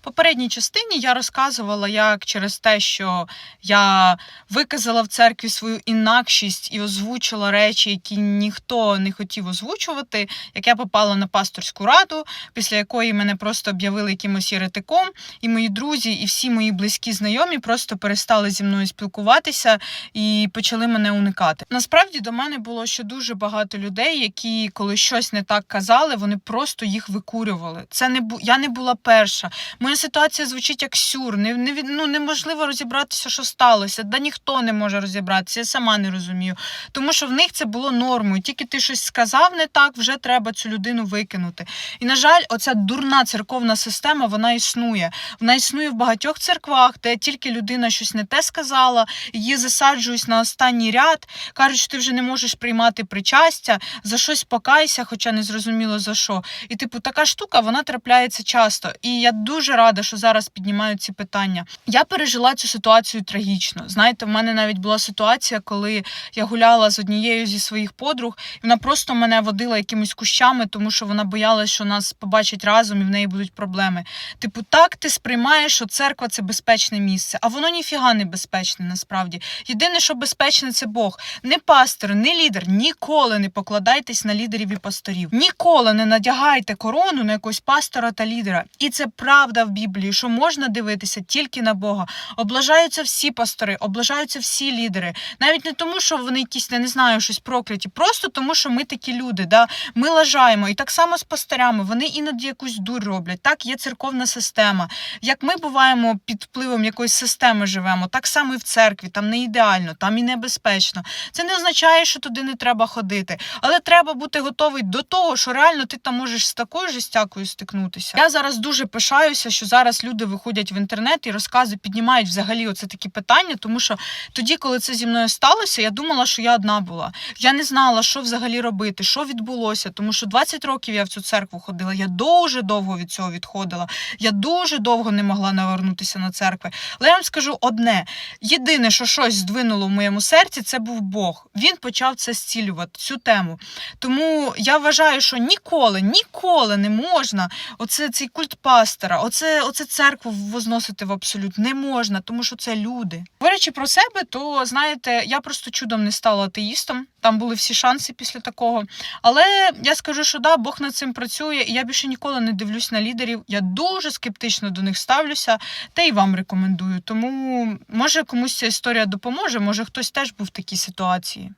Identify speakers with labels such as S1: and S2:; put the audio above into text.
S1: попередній частині я розказувала, як через те, що я виказала в церкві свою інакшість і озвучила речі, які ніхто не хотів озвучувати, як я попала на пасторську раду, після якої мене просто об'явили якимось єретиком, і мої друзі, і всі мої близькі знайомі просто перестали зі мною спілкуватися і почали мене уникати. Насправді до мене було ще дуже багато людей, які, коли щось не так казали, вони просто їх викурювали. Це не бу... я не була перша. Моя ситуація звучить як сюр. Не, не, ну, неможливо розібратися, що сталося. Да ніхто не може розібратися, я сама не розумію. Тому що в них це було нормою. Тільки ти щось сказав не так, вже треба цю людину викинути. І, на жаль, оця дурна церковна система вона існує. Вона існує в багатьох церквах, де тільки людина щось не те сказала, її засаджують на останній ряд, кажуть, що ти вже не можеш приймати причастя, за щось покайся, хоча не зрозуміло за що. І, типу, така штука вона трапляється часто. І я дуже рада, що зараз піднімають ці питання. Я пережила цю ситуацію трагічно. Знаєте, в мене навіть була ситуація, коли я гуляла з однією зі своїх подруг, і вона просто мене водила якимись кущами, тому що вона боялась, що нас побачать разом і в неї будуть проблеми. Типу, так ти сприймаєш, що церква це безпечне місце, а воно ніфіга не безпечне насправді. Єдине, що безпечне, це Бог. Не пастор, не лідер. Ніколи не покладайтесь на лідерів і пасторів. Ніколи не надягайте корону на якогось пастора та лідера. І це правда в Біблії, що можна дивитися тільки на Бога. Облажаються всі пастори, облажаються всі лідери. Навіть не тому, що вони якісь, я не знаю, щось прокляті, просто тому, що ми такі люди. Да? Ми лажаємо. І так само з пастирями. Вони іноді якусь дурь роблять. Так, є церковна система. Як ми буваємо під впливом якоїсь системи живемо, так само і в церкві. Там не ідеально, там і небезпечно. Це не означає, що туди не треба ходити, але треба бути готовий до того, що реально ти там можеш з такою жестякою стикнутися. Я зараз дуже пишаюся, що зараз люди виходять в інтернет і розказують, піднімають взагалі оце такі питання, тому що тоді, коли це зі мною сталося, я думала, що я одна була. Я не знала, що взагалі робити, що відбулося, тому що 20 років я в цю церкву ходила. Я дуже довго від цього відходила. Я дуже довго не могла навернутися на церкви. Але я вам скажу одне: єдине, що щось здвинуло в моєму серці, це був Бог. Він почав це зцілювати, цю тему. Тому я вважаю, що ніколи, ніколи не можна оце цей культ пастора, оце, церкву возносити в абсолют не можна, тому що це люди. Говорячи про себе, то знаєте, я просто чудом не стала атеїстом. Там були всі шанси після такого. Але я скажу, що да, Бог над цим працює, і я більше ніколи не дивлюсь на лідерів. Я дуже скептично до них ставлюся, та й вам рекомендую. Тому може комусь ця історія допоможе, може хтось теж був в такій ситуації.